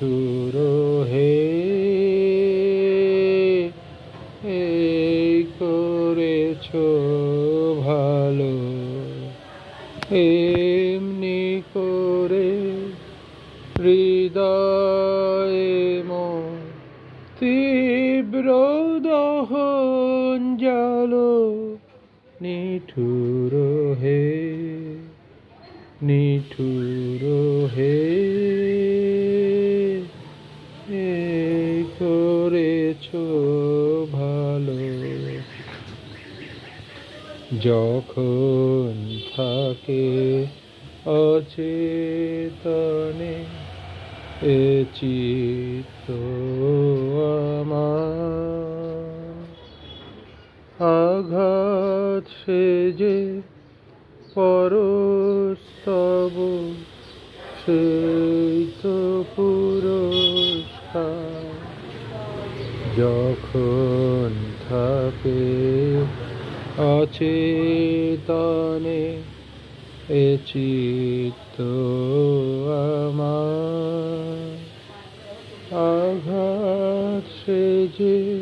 নিঠুর হে এই করেছ ভালো, এমনি করে হৃদয়ে তীব্র দহন জালো নিঠুর হে নিঠুর হে ভালো। যখন থাকে অচেতনে এ চিত্ত আঘাত সেজে পরস্তব সেই তো পুরস্কার। যখন থাকে অচেতনে এ চিত্ত আমার। আঘাত সেজে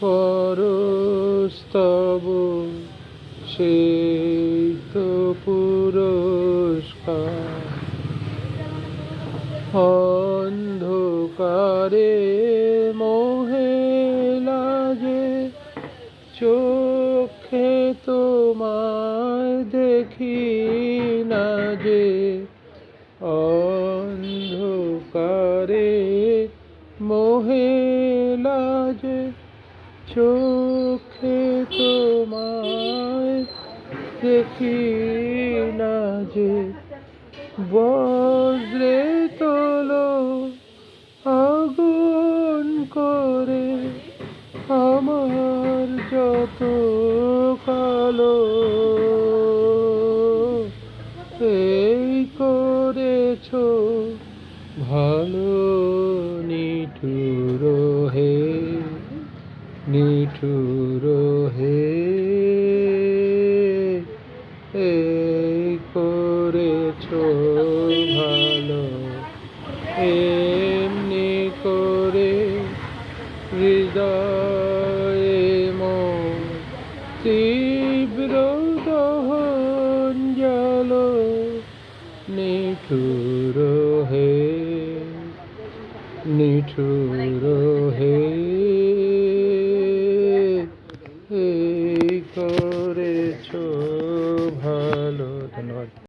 পরস্তব সেই তো পুরস্কার অন্ধকারে মোহে লাগে, চোখে তোমায় দেখি না যে, অন্ধকারে মোহে লাগে, চোখে তোমায় দেখি না যে, বজ্রে আমার যত কালো এই করেছ ভালো নিঠুর হে নিঠুর হে। এই করেছ ভালো, এমনি করে হৃদয়ে তীব্র দহন জল নিঠুর হে নিঠুর হে।